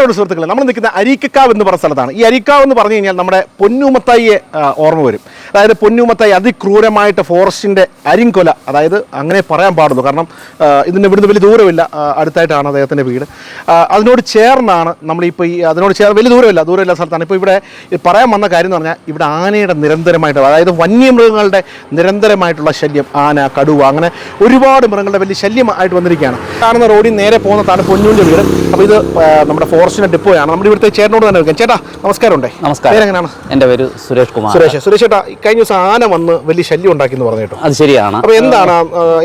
നമസ്കാരമുണ്ട് സുഹൃത്തുക്കളെ. നമ്മൾ നിൽക്കുന്ന അരീക്കക്കാവ് എന്ന് പറഞ്ഞ സ്ഥലത്താണ്. ഈ അരീക്കാവ് എന്ന് പറഞ്ഞു കഴിഞ്ഞാൽ നമ്മുടെ പൊന്നൂമത്തായിയെ ഓർമ്മ വരും. അതായത് പൊന്നൂമത്തായി അതിക്രൂരമായിട്ട് ഫോറസ്റ്റിന്റെ അരിങ്കൊല അതായത് അങ്ങനെ പറയാൻ പാടുള്ളൂ. കാരണം ഇതിന്റെ ഇവിടുന്ന് വലിയ ദൂരമില്ല. അടുത്തായിട്ടാണ് അദ്ദേഹത്തിന്റെ വീട്. അതിനോട് ചേർന്നാണ് നമ്മളിപ്പോൾ ഈ അതിനോട് ചേർന്ന് വലിയ ദൂരമില്ല. ദൂരമില്ല സ്ഥലത്താണ്. ഇപ്പോൾ ഇവിടെ പറയാൻ വന്ന കാര്യം എന്ന് പറഞ്ഞാൽ ഇവിടെ ആനയുടെ നിരന്തരമായിട്ട് അതായത് വന്യമൃഗങ്ങളുടെ നിരന്തരമായിട്ടുള്ള ശല്യം. ആന കടുവ അങ്ങനെ ഒരുപാട് മൃഗങ്ങളുടെ വലിയ ശല്യമായിട്ട് വന്നിരിക്കുകയാണ്. കാണുന്ന റോഡിൽ നേരെ പോകുന്നതാണ് പൊന്നൂന്റെ വീട്. അപ്പോൾ ഇത് നമ്മുടെ നമ്മുടെ ഫോറസ്റ്റിന്റെ ഡിപ്പോയാണ് നമ്മുടെ ഇവിടുത്തെ ചേട്ടനോട് തന്നെ വെക്കാം ചേട്ടാ നമസ്കാരം ഉണ്ട് നമസ്കാരം. പേരെങ്ങനെയാണ് എന്റെ പേര് സുരേഷ് കുമാർ. സുരേഷ്. സുരേഷ് ചേട്ടാ കഴിഞ്ഞ ദിവസം ആന വന്ന് വലിയ ശല്യം ഉണ്ടാക്കി എന്ന് പറഞ്ഞു കേട്ടോ അത് ശരിയാണ്. അപ്പോൾ എന്താണ്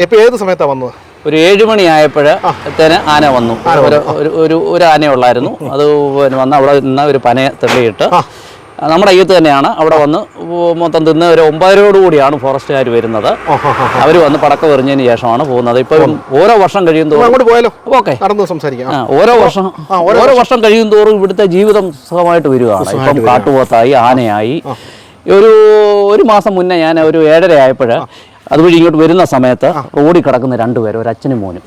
ഇപ്പോൾ ഏത് സമയത്താണ് വന്നത്? ഒരു ഏഴ് മണിയായപ്പോഴത്തേന് ആന വന്നു. ഒരു ഒരു- ഒരു ഒരു ആന ഉള്ളായിരുന്നു അത് പിന്നെ വന്ന് അവിടെ നിന്ന് ഒരു പനയെ തെള്ളിയിട്ട് നമ്മുടെ അയ്യത്ത് തന്നെയാണ്. അവിടെ വന്ന് മൊത്തം തിന്ന് ഒരു ഒമ്പതരോട് കൂടിയാണ് ഫോറസ്റ്റുകാർ വരുന്നത്. അവർ വന്ന് പടക്കം എറിഞ്ഞതിന് ശേഷമാണ് പോകുന്നത്. ഇപ്പം ഓരോ വർഷം കഴിയും തോറും പോയാലോ? ഓക്കെ. ഓരോ വർഷം ഓരോ വർഷം. കഴിയും തോറും ഇവിടുത്തെ ജീവിതം സുഖമായിട്ട് വരികയാണ് ഇപ്പം കാട്ടുപോത്തായി ആനയായി. ഒരു ഒരു മാസം മുന്നേ ഞാൻ ഒരു ഏഴര ആയപ്പോൾ അതുവഴി ഇങ്ങോട്ട് വരുന്ന സമയത്ത് റോഡിൽ കിടക്കുന്ന രണ്ടുപേരും ഒരു അച്ഛനും മോനും.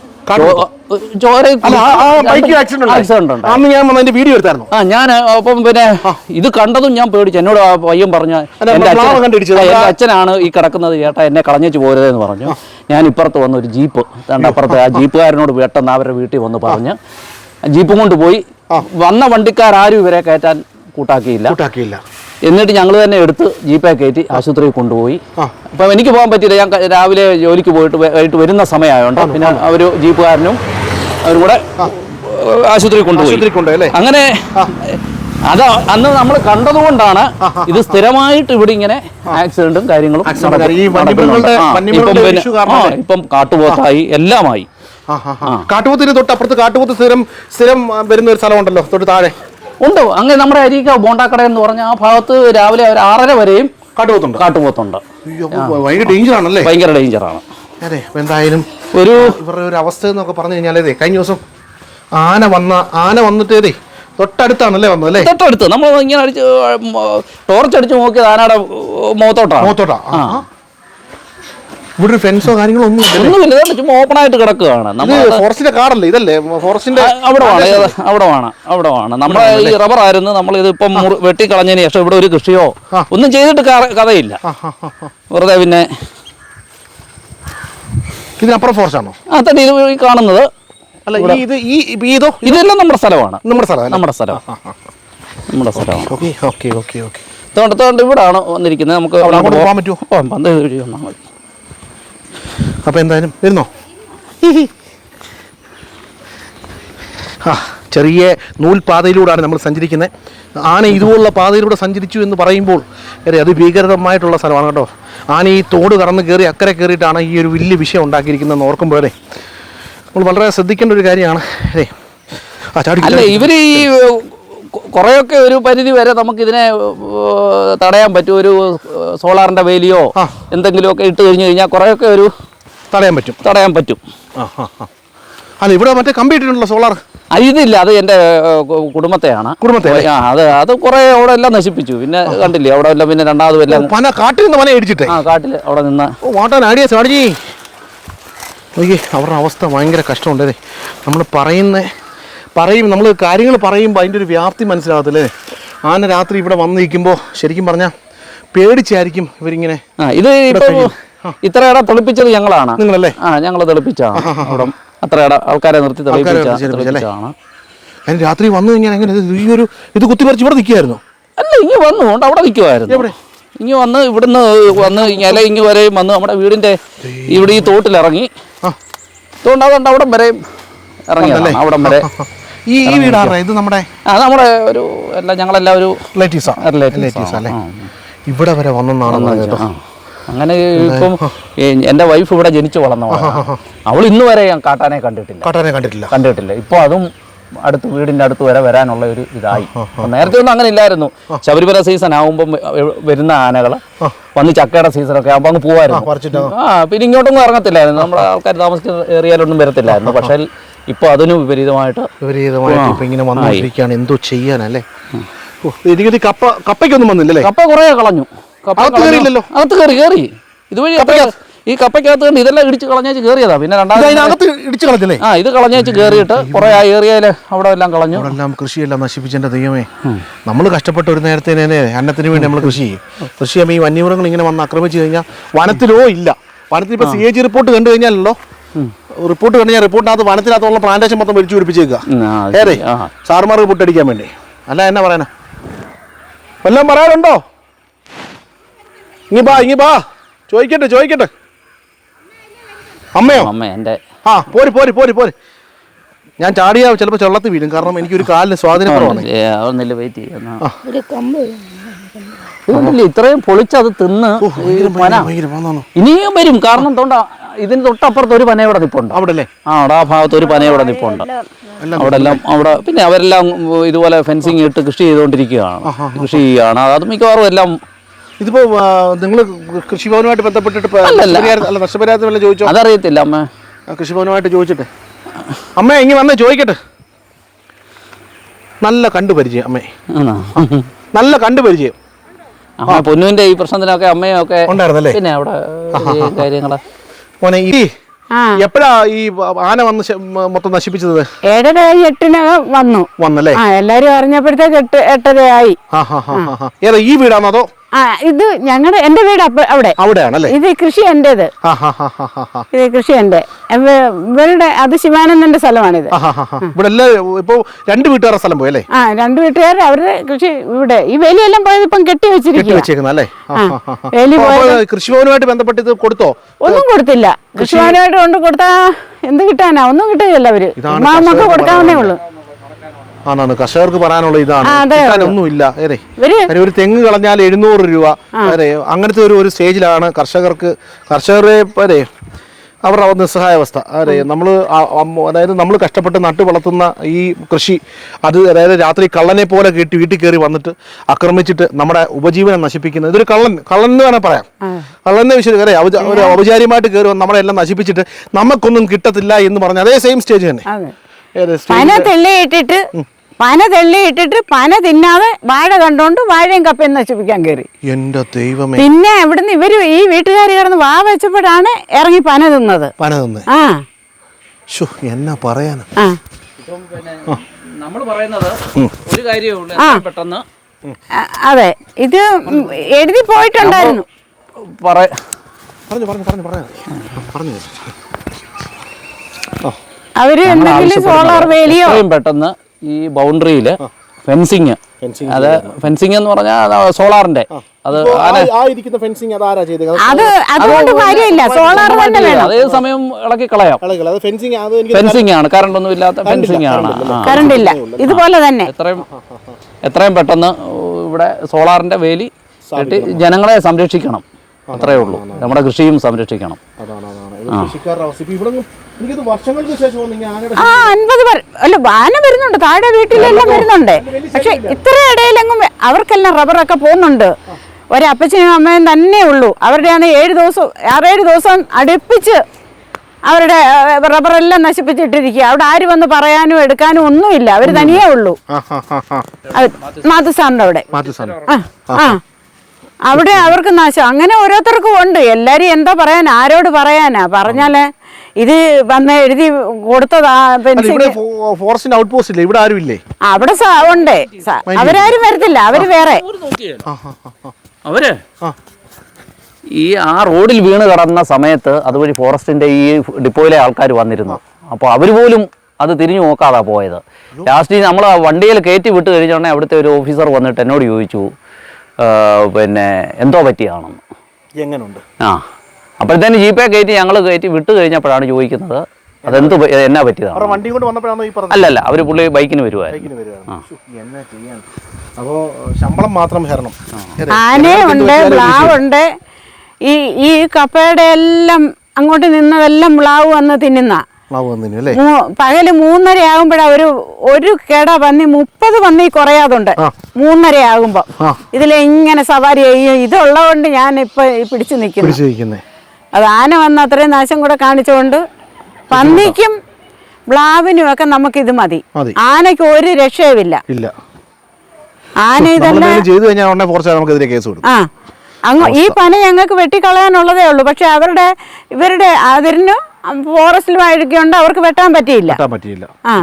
അന്ന് ഞാൻ വീഡിയോ എടുത്തായിരുന്നു. ആ ഞാൻ അപ്പം പിന്നെ ഇത് കണ്ടതും ഞാൻ പേടിച്ചു. എന്നോട് ആ പയ്യൻ പറഞ്ഞ എന്റെ. അച്ഛനാണ് ഈ കിടക്കുന്നത് ചേട്ടാ എന്നെ കളഞ്ഞു പോരുതെന്ന് പറഞ്ഞു. ഞാൻ ഇപ്പുറത്ത് വന്ന ഒരു ജീപ്പ് അപ്പുറത്ത് ആ ജീപ്പുകാരനോട് പെട്ടെന്ന് അവരുടെ വീട്ടിൽ വന്ന് പറഞ്ഞ് ജീപ്പും കൊണ്ട് പോയി. വന്ന വണ്ടിക്കാരും ഇവരെ കയറ്റാൻ കൂട്ടാക്കിയില്ല. കൂട്ടാക്കിയില്ല. എന്നിട്ട് ഞങ്ങൾ തന്നെ എടുത്ത് ജീപ്പേ കയറ്റി ആശുപത്രിയിൽ കൊണ്ടുപോയി. അപ്പം എനിക്ക് പോകാൻ പറ്റിയില്ല. ഞാൻ രാവിലെ ജോലിക്ക് പോയിട്ട് കഴിഞ്ഞിട്ട് വൈകിട്ട് വരുന്ന സമയമായതുകൊണ്ട് പിന്നെ അവർ ജീപ്പുകാരനും അവരും കൂടെ ആശുപത്രിയിൽ കൊണ്ടുപോയി. അങ്ങനെ അത് അന്ന് നമ്മൾ കണ്ടതുകൊണ്ടാണ് ഇത് സ്ഥിരമായിട്ട് ഇവിടെ ഇങ്ങനെ ആക്സിഡന്റും കാര്യങ്ങളും. ഇപ്പം കാട്ടുപോത്തായി എല്ലാമായി. കാട്ടുപോത്തിന് തൊട്ട് അപ്പുറത്ത് കാട്ടുപോത്ത് സ്ഥിരം സ്ഥിരം വരുന്ന ഒരു സ്ഥലമുണ്ടല്ലോ തൊട്ട് താഴെ. ഉണ്ട്. അങ്ങനെ നമ്മുടെ അരിക്ക ബോണ്ടാക്കട എന്ന് പറഞ്ഞ ആ ഭാഗത്ത് രാവിലെ ഒരു ആറര വരെയും കാട്ടുപോത്തുണ്ട്. കാട്ടുപോത്തുണ്ട്. ഭയങ്കര ഡേഞ്ചർ ആണ് ഭയങ്കര ഡേഞ്ചറാണ് അതെ എന്തായാലും ഒരു ഇവരുടെ ഒരു അവസ്ഥ എന്നൊക്കെ പറഞ്ഞു കഴിഞ്ഞാലേ കഴിഞ്ഞ ദിവസം ആന വന്ന ആന വന്നിട്ട് ഏതേ തൊട്ടടുത്താണല്ലേ വന്നത് അല്ലേ? തൊട്ടടുത്ത്. നമ്മൾ ഇങ്ങനെ അടിച്ച് ടോർച്ച് അടിച്ച് നോക്കിയത് ആനയുടെ മുഖത്തോട്ടാണ്. മുഖത്തോട്ടാ. ഇവിടെ ഒരു ഫെൻസോ കാര്യങ്ങളോ ഒന്നും ഒന്നുമില്ല ഇതാണ് ചുമ്മാ ഓപ്പൺ ആയിട്ട് കിടക്കുകയാണ്. നമ്മൾ ഫോറസ്റ്റിന്റെ കാടല്ലേ? ഇതല്ലേ? ഫോറസ്റ്റിന്റെ അവിടെ വേണം അവിടെ വേണം അവിടെ വേണം നമ്മുടെ ഈ റബ്ബർ ആയിരുന്നു. നമ്മൾ ഇതിപ്പം ഇപ്പം വെട്ടിക്കളഞ്ഞതിന് ശേഷം ഇവിടെ ഒരു കൃഷിയോ ഒന്നും ചെയ്തിട്ട് കഥയില്ല. വെറുതെ പിന്നെ ഇതിനപ്പുറം ഫോറസ്റ്റ് ആണോ? ആ തടി ഇത് ഈ കാണുന്നത്. അല്ല ഇത് ഈ ഇതോ? ഇതെല്ലാം നമ്മുടെ സ്ഥലമാണ്. നമ്മുടെ സ്ഥലം നമ്മുടെ സ്ഥലം. നമ്മുടെ സ്ഥലമാണ്. Okay okay okay okay. അതുകൊണ്ട് അതുകൊണ്ട് ഇവിടാണ് വന്നിരിക്കുന്നത്. നമുക്ക് അവിടെ പറ്റുമോ പോകാൻ പറ്റുമോ പോകാം പന്ത് വഴി വന്നാൽ മതി അപ്പോൾ എന്തായാലും വരുന്നോ? ആ ചെറിയ നൂൽപാതയിലൂടെയാണ് നമ്മൾ സഞ്ചരിക്കുന്നത്. ആന ഇതുപോലുള്ള പാതയിലൂടെ സഞ്ചരിച്ചു എന്ന് പറയുമ്പോൾ അരെ അത് ഭീകരമായിട്ടുള്ള സ്ഥലമാണ് കേട്ടോ. ആന ഈ തോട് കടന്ന് കയറി അക്കരെ കയറിയിട്ടാണ് ഈ ഒരു വലിയ വിഷയം ഉണ്ടാക്കിയിരിക്കുന്നതെന്ന് ഓർക്കുമ്പോഴേ നമ്മൾ വളരെ ശ്രദ്ധിക്കേണ്ട ഒരു കാര്യമാണ് അല്ലേ ആ ചാടി അല്ല ഇവർ ഈ കുറെയൊക്കെ ഒരു പരിധി വരെ നമുക്ക് ഇതിനെ തടയാൻ പറ്റും. ഒരു സോളാറിന്റെ വേലിയോ എന്തെങ്കിലും ഒക്കെ ഇട്ട് കഴിഞ്ഞു കഴിഞ്ഞാൽ കുറെയൊക്കെ ഒരു തടയാൻ പറ്റും. തടയാൻ പറ്റും. അല്ല ഇവിടെ മറ്റേ കമ്പി ഇട്ടിട്ടുണ്ടല്ലോ സോളാർ. ഇതില്ല. അത് എന്റെ കുടുംബത്തെയാണ്. കുടുംബത്തെ ആ അത് അത് കുറേ അവിടെ എല്ലാം നശിപ്പിച്ചു. പിന്നെ കണ്ടില്ലേ അവിടെ എല്ലാം പിന്നെ രണ്ടാമതും എല്ലാം പന കാട്ടിൽ നിന്ന് പന ഇടിച്ചിട്ടേ. ആ കാട്ടിൽ അവിടെ നിന്ന്. വാട്ടാൻ ആടിയ നോക്കി അവരുടെ അവസ്ഥ ഭയങ്കര കഷ്ടമുണ്ടേ നമ്മൾ പറയുന്ന പറയും നമ്മൾ കാര്യങ്ങൾ പറയുമ്പോൾ അതിന്റെ ഒരു വ്യാപ്തി മനസ്സിലാകത്തില്ലേ? ആന രാത്രി ഇവിടെ വന്ന് നിൽക്കുമ്പോൾ ശരിക്കും പറഞ്ഞാൽ പേടിച്ചായിരിക്കും ഇവരിങ്ങനെ ആ ഇത് ഇത്ര ഇട തെളിപ്പിച്ചത് ഞങ്ങളാണ്. നിങ്ങളല്ലേ? ആ ഞങ്ങൾ തെളിപ്പിച്ചാണ് അവിടെ അത്ര ഇട ആൾക്കാരെ നിർത്തി തെളിപ്പിച്ച നിർത്തി തെളിപ്പിച്ചാണ് അതിന് രാത്രി വന്നു കഴിഞ്ഞാൽ എങ്ങനെ ഇത് ഈ ഒരു ഇത് കുത്തിപ്പറിച്ച് ഇവിടെ നിൽക്കുകയായിരുന്നു അല്ല ഇങ്ങ് വന്നു കൊണ്ട് അവിടെ നിൽക്കുമായിരുന്നു എവിടെ? ഇങ്ങ് വന്ന് ഇവിടുന്ന് വന്ന് ഇല ഇങ്ങ് വരെയും വന്ന് നമ്മുടെ വീടിന്റെ ഇവിടെ ഈ തോട്ടിൽ ഇറങ്ങി ആ. തോണ്ട് അതുകൊണ്ട് അവിടം വരെയും ഇറങ്ങിയതാണ് അവിടം വരെ. ഈ ഈ വീടാണ്? ഇത് നമ്മുടെ ആ നമ്മുടെ ഒരു എല്ലാം ഞങ്ങളെല്ലാം ഒരു റിലേറ്റീവ്സ് അല്ലേ. ഇവിടെ വരെ വന്നെന്നാണ് കേട്ടോ. അങ്ങനെ ഇപ്പം എന്റെ വൈഫ് ഇവിടെ ജനിച്ചു വളർന്നവളാണ് അവൾ ഇന്ന് വരെ ഞാൻ കാട്ടാനെ കണ്ടിട്ടില്ല. കാട്ടാനെ കണ്ടിട്ടില്ല. കണ്ടിട്ടില്ല. ഇപ്പോൾ അതും അടുത്ത് വീടിന്റെ അടുത്ത് വരെ വരാനുള്ള ഒരു ഇതായി. നേരത്തെ ഒന്നും അങ്ങനെ ഇല്ലായിരുന്നു. ശബരിമല സീസൺ ആകുമ്പോൾ വരുന്ന ആനകൾ വന്ന് ചക്കയുടെ ഒക്കെ ആകുമ്പോൾ അങ്ങ് പോവായിരുന്നു. ആ പിന്നെ ഇങ്ങോട്ടൊന്നും ഇറങ്ങത്തില്ലായിരുന്നു. നമ്മുടെ ആൾക്കാർ താമസിക്കുന്ന ഏരിയയിലൊന്നും വരത്തില്ലായിരുന്നു. പക്ഷേ ഇപ്പോൾ അതിന് വിപരീതമായിട്ട് വിപരീതമായിട്ട് ഇപ്പൊ ഇങ്ങനെ വന്നുകൊണ്ടിരിക്കുകയാണ്. എന്തോ ചെയ്യാനല്ലേ? അല്ലേ ഇതിങ്ങനെ കപ്പ കപ്പയ്ക്കൊന്നും വന്നില്ലല്ലേ? കപ്പ കുറേ കളഞ്ഞു. അകത്ത് കയറി കയറി. ഇതുവഴി ഈ കപ്പയ്ക്കകത്ത് കണ്ട് ഇതെല്ലാം ഇടിച്ച് കളഞ്ഞേച്ച് കയറിയതാ. പിന്നെ രണ്ടാമത്തെ രണ്ടാമത് ആ ഇത് കളഞ്ഞേച്ച് കയറിയിട്ട് കുറെ ആ ഏറിയയിൽ അവിടെ എല്ലാം കളഞ്ഞു. എല്ലാം കൃഷിയെല്ലാം നശിപ്പിച്ചേണ്ട ദൈവമേ. നമ്മൾ കഷ്ടപ്പെട്ട ഒരു നേരത്തെ അന്നത്തിന് വേണ്ടി നമ്മൾ കൃഷി ചെയ്യും. കൃഷി ചെയ്യുമ്പോൾ ഈ വന്യമൃഗങ്ങൾ ഇങ്ങനെ വന്ന് ആക്രമിച്ചു കഴിഞ്ഞാൽ വനത്തിലോ ഇല്ല. വനത്തിൽ ഇപ്പൊ സി എ ജി റിപ്പോർട്ട് കണ്ടു കഴിഞ്ഞാലല്ലോ? റിപ്പോർട്ട് കണ്ടു കഴിഞ്ഞാൽ റിപ്പോർട്ടിനകത്ത് വനത്തിനകത്തുള്ള പ്ലാന്റേഷൻ മൊത്തം വലിച്ചു പിടിപ്പിച്ചേക്കുക ഏറെ ശരി. ആ. സാറുമാർക്ക് പുട്ടടിക്കാൻ വേണ്ടി. അല്ല എന്നാ പറയാനാ വല്ലതും പറയാനുണ്ടോ? ഇനി ബാ ഇനി ബാ. ചോദിക്കട്ടെ ചോദിക്കട്ടെ. അമ്മയോ? അമ്മ എന്റെ. ആ പോര് പോര് പോര് പോര്. ഞാൻ ചാടിയാ ചിലപ്പോ ചെള്ളത്ത് വീഴും. കാരണം കാലിന് സ്വാധീനക്കുറവാണ്. ചെയ്യാം. ഒരു കമ്പ്. സ്വാധീനം ഇത്രയും പൊളിച്ചത് തിന്ന്. ഇനിയും വരും. കാരണം തൊണ്ട ഇതിന് തൊട്ടപ്പുറത്ത് ഒരു പന ഇവിടെ നിപ്പുണ്ട്. അവിടെ അല്ലേ ആ അവിടെ ആ ഭാഗത്ത് ഒരു പന ഇവിടെ നിപ്പുണ്ട്. അവിടെ എല്ലാം അവിടെ പിന്നെ അവരെല്ലാം ഇതുപോലെ ഫെൻസിങ് ഇട്ട് കൃഷി ചെയ്തുകൊണ്ടിരിക്കുകയാണ്. കൃഷി ചെയ്യുകയാണ്. അത് മിക്കവാറും എല്ലാം ഇതിപ്പോ നിങ്ങൾ കൃഷിഭവനുമായിട്ട് ബന്ധപ്പെട്ടിട്ട് വല്ല ചോദിച്ചോ? അതറിയത്തില്ല അമ്മ. കൃഷിഭവനുമായിട്ട് ചോദിച്ചിട്ടെ. അമ്മ ഇങ്ങി വന്ന് ചോദിക്കട്ടെ. നല്ല കണ്ടുപരിചയം അമ്മേ. നല്ല കണ്ടുപരിചയം അമ്മ പൊന്നുവിന്റെ ഈ പ്രശ്നത്തിനൊക്കെ അമ്മയൊക്കെ ഉണ്ടായിരുന്നല്ലേ? പിന്നെ അവിടെ ഈ കാര്യങ്ങൾ മോനെ ഈ എപ്പോഴാ ഈ ആന വന്ന് മൊത്തം നശിപ്പിച്ചത്? ഏഴര എട്ടിനകം വന്നു. വന്നല്ലേ? എല്ലാരും അറിഞ്ഞപ്പോഴത്തേക്ക് എട്ട് എട്ടരയായി. ഈ വീടാണോ അതോ ആ ഇത് ഞങ്ങളുടെ എന്റെ വീട് അവിടെ. അവിടെയാണല്ലേ? ഇത് കൃഷി എന്റേത്. ഇത് കൃഷി എന്റെ. ഇവ- ഇവരുടെ അത് ശിവാനന്ദന്റെ സ്ഥലമാണിത്. ഇവിടെ ഇപ്പൊ രണ്ട് വീട്ടുകാരുടെ സ്ഥലം പോയല്ലേ ആ രണ്ട് വീട്ടുകാർ അവരുടെ കൃഷി ഇവിടെ. ഈ വേലിയെല്ലാം പോയത് ഇപ്പം കെട്ടി വെച്ചിരിക്കുന്നു വെച്ചിരിക്കുക വെച്ചേക്കുന്ന അല്ലേ? ആ, ആ. ഹാ, ഹാ, ഹാ. വേലി അപ്പൊ പോയത് അപ്പൊ കൃഷിഭവനുമായിട്ട് ബന്ധപ്പെട്ട് ഇത് കൊടുത്തോ? ഒന്നും കൊടുത്തില്ല. കൃഷിഭവനുമായിട്ട് കൊണ്ട് കൊടുത്താ എന്ത് കിട്ടാനാ? ഒന്നും കിട്ടുകയല്ല അവർ. കൊടുക്കാവുന്നേ ഉള്ളൂ. ആണാണ് കർഷകർക്ക് പറയാനുള്ള ഇതാണ്. ഒന്നുമില്ല ഒരു തെങ്ങ് കളഞ്ഞാൽ എഴുന്നൂറ് രൂപ. അതെ അങ്ങനത്തെ ഒരു ഒരു സ്റ്റേജിലാണ് കർഷകർക്ക് കർഷകരെ അതെ അവരുടെ അവ നിസ്സഹായാവസ്ഥ. അതെ നമ്മൾ അതായത് നമ്മൾ കഷ്ടപ്പെട്ട് നട്ടു വളർത്തുന്ന ഈ കൃഷി അത് അതായത് രാത്രി കള്ളനെ പോലെ കേട്ടി വീട്ടിൽ കയറി വന്നിട്ട് ആക്രമിച്ചിട്ട് നമ്മുടെ ഉപജീവനം നശിപ്പിക്കുന്നത് ഇതൊരു കള്ളൻ കള്ളൻ എന്ന് വേണേൽ പറയാം. കള്ളനെ വിശ്വസിക്കുക അതെ ഒരു ഔപചാരികമായിട്ട് കയറി വന്ന് നമ്മളെ എല്ലാം നശിപ്പിച്ചിട്ട് നമുക്കൊന്നും കിട്ടത്തില്ല എന്ന് പറഞ്ഞ അതേ സെയിം സ്റ്റേജ് തന്നെ. പന തെള്ളിയിട്ടിട്ട് ഇട്ടിട്ട് പന തിന്നാതെ വാഴ കണ്ടോണ്ട് വാഴയും കപ്പയും നശിപ്പിക്കാൻ കയറി എന്റെ ദൈവമേ. പിന്നെ ഇവിടുന്ന് ഇവർ ഈ വീട്ടുകാർ കിടന്ന് വാ വെച്ചപ്പോഴാണ് ഇറങ്ങി പന തിന്നത്. പന തിന്ന്. ആ. എന്നാ പറയാനാ? ആ. നമ്മൾ പറയുന്നത് ഒരു കാര്യമേ പെട്ടെന്ന്. അതെ. ഇത് എഴുതി പോയിട്ടുണ്ടായിരുന്നു. പറ പറഞ്ഞു പറഞ്ഞു പറഞ്ഞു പറഞ്ഞു. പറഞ്ഞു. അവർ എന്തെങ്കിലും സോളാർ വേലിയോ? പെട്ടെന്ന് ഈ ബൗണ്ടറിയിൽ ഫെൻസിങ്. Fencing അത് ഫെൻസിങ് എന്ന് പറഞ്ഞാൽ സോളാറിന്റെ. അത് അതുകൊണ്ട് കാര്യമില്ല. സോളാർ തന്നെ വേണം. അതേ സമയം ഇളക്കി കളയാം. ഫെൻസിങ് ആണ്. കറണ്ട് ഒന്നും ഇല്ലാത്ത ഫെൻസിങ് ആണ്. കറണ്ട് ഇല്ല. ഇതുപോലെ തന്നെ. എത്രയും എത്രയും പെട്ടെന്ന് ഇവിടെ സോളാറിന്റെ വേലി കെട്ടി ജനങ്ങളെ സംരക്ഷിക്കണം. അത്രേ ഉള്ളൂ. നമ്മുടെ കൃഷിയും സംരക്ഷിക്കണം. അതാണ് അതാണ്. ഇത് കൃഷിക്കാരുടെ അവസ്ഥ. ഇപ്പൊ ഇവിടെ ആ അൻപത് അല്ല ആന വരുന്നുണ്ട്. താഴെ വീട്ടിലെല്ലാം വരുന്നുണ്ട്. പക്ഷെ ഇത്ര ഇടയിലെങ്ങും അവർക്കെല്ലാം റബ്ബറൊക്കെ പോകുന്നുണ്ട്. ഒരപ്പച്ചനും അമ്മയും തന്നെ ഉള്ളൂ. അവരുടെ ആണ് ഏഴ് ദിവസം ആറേഴ് ദിവസം അടുപ്പിച്ച് അവരുടെ റബ്ബറെല്ലാം നശിപ്പിച്ചിട്ടിരിക്കുക. അവിടെ ആര് വന്ന് പറയാനും എടുക്കാനും ഒന്നുമില്ല. അവർ തനിയേ ഉള്ളൂ. മാത്തുസാറിന്റെ അവിടെ. ആ അവിടെ അവർക്ക് നാശം. അങ്ങനെ ഓരോരുത്തർക്കും ഉണ്ട്. എല്ലാരും എന്താ പറയാൻ? ആരോട് പറയാനാ? പറഞ്ഞാലേ ഇത് വന്ന് എഴുതി കൊടുത്തതാ ഫോറസ്റ്റിന്റെ ഔട്ട് പോസ്റ്റ് ഇല്ല? ഇവിടെ ആരും ഇല്ലേ അവിടെ ഉണ്ട്. അവരാരും വരത്തില്ല അവർ വേറെ. അവർ. ഈ ആ റോഡിൽ വീണ് കടന്ന സമയത്ത് അതുവഴി ഫോറസ്റ്റിന്റെ ഈ ഡിപ്പോയിലെ ആൾക്കാർ വന്നിരുന്നു. അപ്പോൾ അവർ പോലും അത് തിരിഞ്ഞു നോക്കാതാ പോയത്. ലാസ്റ്റ് നമ്മൾ വണ്ടിയിൽ കയറ്റി വിട്ട് കഴിഞ്ഞോടനെ അവിടുത്തെ ഒരു ഓഫീസർ വന്നിട്ട് എന്നോട് ചോദിച്ചു പിന്നെ എന്തോ പറ്റിയാണെന്ന്. എങ്ങനെയുണ്ട് ആ. അപ്പോഴത്തേന് ജീപ്പേ കയറ്റി ഞങ്ങൾ കയറ്റി വിട്ട് കഴിഞ്ഞപ്പോഴാണ് ചോദിക്കുന്നത് അതെന്ത് എന്നാ പറ്റിയതാണ്? വണ്ടി കൊണ്ട് വന്നപ്പോഴാണ് ഈ പറഞ്ഞത്. അല്ലല്ല അവർ പുള്ളി ബൈക്കിന് വരുവായിരുന്നു. അപ്പോ ശമ്പളം മാത്രം ഹരണം. ആനയുണ്ട് മ്ലാവുണ്ട് ഈ ഈ കപ്പയുടെ എല്ലാം അങ്ങോട്ട് നിന്നതെല്ലാം ബ്ലാവ് വന്ന് തിന്നുന്ന. അല്ലേ? പകൽ മൂന്നര ആകുമ്പോഴാ ഒരു ഒരു കെട പന്നി മുപ്പത് പന്നി കുറയാതുണ്ട്. മൂന്നര ആകുമ്പോ. ഇതിലെങ്ങനെ സവാരി ചെയ്യും? ഇതുള്ളതുകൊണ്ട് ഞാൻ ഇപ്പൊ ഈ പിടിച്ചു നിൽക്കുന്നു. അത് ആന വന്ന് അത്രയും നാശം കൂടെ കാണിച്ചുകൊണ്ട് പന്നിക്കും ബ്ലാവിനും ഒക്കെ നമുക്ക് ഇത് മതി. ആനയ്ക്ക് ഒരു രക്ഷയുമില്ല. ആന ഇതെല്ലാം? ചെയ്തു കഴിഞ്ഞാൽ കേസ് ആ. അങ്ങ് ഈ പന ഞങ്ങൾക്ക് വെട്ടിക്കളയാനുള്ളതേ ഉള്ളൂ. പക്ഷെ അവരുടെ ഇവരുടെ അതിരിന് ഫോറസ്റ്റിലുമായിരിക്കൊണ്ട് അവർക്ക് വെട്ടാൻ പറ്റിയില്ല. പറ്റിയില്ല. ആ.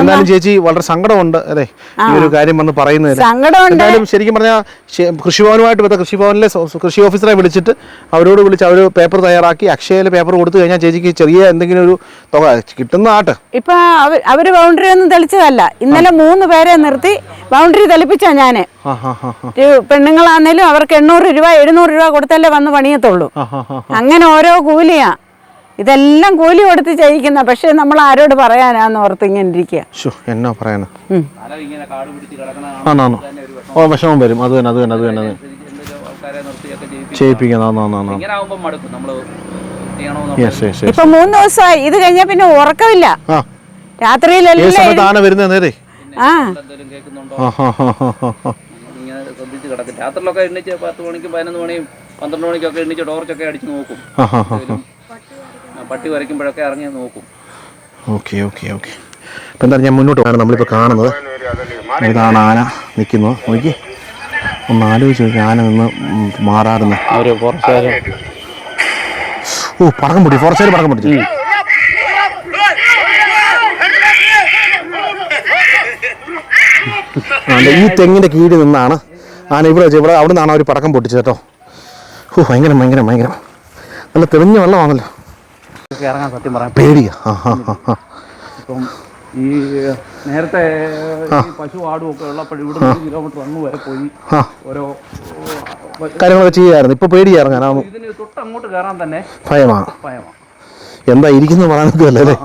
എന്തായാലും ചേച്ചി വളരെ സങ്കടമുണ്ട് അതെ ഈ ഒരു കാര്യം വന്ന് പറയുന്നത് എന്തായാലും ശരിക്കും പറഞ്ഞാൽ കൃഷിഭവനുമായിട്ട് ബന്ധ കൃഷിഭവനിലെ കൃഷി ഓഫീസറെ വിളിച്ചിട്ട് അവരോട് വിളിച്ച് അവർ പേപ്പർ തയ്യാറാക്കി അക്ഷയയിൽ പേപ്പർ കൊടുത്തു കഴിഞ്ഞാൽ ചേച്ചിക്ക് ചെറിയ എന്തെങ്കിലും ഒരു തുക കിട്ടുന്ന ആട്ട്. ഇപ്പൊ അവർ ബൗണ്ടറി ഒന്നും തെളിച്ചതല്ല. ഇന്നലെ മൂന്ന് പേരെ നിർത്തി ബൗണ്ടറി തെളിപ്പിച്ചാ ഞാൻ. പെണ്ണുങ്ങളാണെങ്കിലും അവർക്ക് എണ്ണൂറ് രൂപ എഴുന്നൂറ് രൂപ കൊടുത്തല്ലേ വന്ന് പണിയത്തുള്ളൂ. അങ്ങനെ ഓരോ കൂലിയാ. ഇതെല്ലാം കൂലി കൊടുത്ത് ചെയ്യിക്കുന്ന പക്ഷെ നമ്മൾ ആരോട് പറയാനാന്ന് ഓർത്ത് ഇങ്ങനെ ഇരിക്കുക. ഷോ എന്നാ പറയാനാ? ഉം. ഇങ്ങനെ കാട് പിടിച്ച് കിടക്കണ ഓ വിഷമം. വരും. അത് തന്നെ അത് തന്നെ അത് തന്നെ. ഇപ്പൊ മൂന്ന് ദിവസമായി. ഇത് കഴിഞ്ഞാൽ പിന്നെ ഉറക്കമില്ല. രാത്രിയിലെല്ലാം വരുന്ന വരുന്നത് നേരെ. ആ. ശ്രദ്ധിച്ച് കിടക്കും. രാത്രിയിലൊക്കെ എണ്ണിച്ച് പത്ത് മണിക്കും പതിനൊന്ന് മണിയും പന്ത്രണ്ട് മണിക്കൊക്കെ എണ്ണിച്ച് ടോർച്ചൊക്കെ അടിച്ച് നോക്കും. പട്ടി വരയ്ക്കുമ്പോഴൊക്കെ ഇറങ്ങി നോക്കും. Okay okay okay. അപ്പം എന്തായാലും ഞാൻ മുന്നോട്ട് പോകാണ് നമ്മളിപ്പോൾ കാണുന്നത്. ഇതാണ് ആന നിൽക്കുന്നത്. നോക്കി. ഒന്ന് ആലോചിച്ച് നോക്കി. ആന നിന്ന് മാറാറുന്ന അവർ കുറച്ച് ഓ പടക്കം പൊട്ടി. ഫോറസ്റ്റ് പടക്കം പൊട്ടി ആ, ഈ തെങ്ങിന്റെ കീഴിൽ നിന്നാണ് ആന ഇവിടെ വെച്ച് ഇവിടെ അവിടെ നിന്നാണ് അവർ പടക്കം പൊട്ടിച്ചത് കേട്ടോ. ഓ ഭയങ്കരം ഭയങ്കരം ഭയങ്കരം. നല്ല തെളിഞ്ഞ വെള്ളമാണല്ലോ. ഇറങ്ങാൻ സത്യം പറയാം. പേടിയാ. ഇപ്പം ഈ നേരത്തെ ഈ പശു ആടും ഒക്കെ ഉള്ളപ്പോൾ ഇവിടെ ഒരു കിലോമീറ്റർ അങ്ങ് വരെ പോയി. ഓരോ കാര്യങ്ങളൊക്കെ ചെയ്യായിരുന്നു. ഇപ്പൊ പേടിയായിരുന്നു ഇതിന് തൊട്ടങ്ങോട്ട് കയറാൻ തന്നെ ഭയമാണ്. ഭയമാണ്. എന്താ ഇരിക്കുന്ന പറയാനൊക്കെ അല്ലേ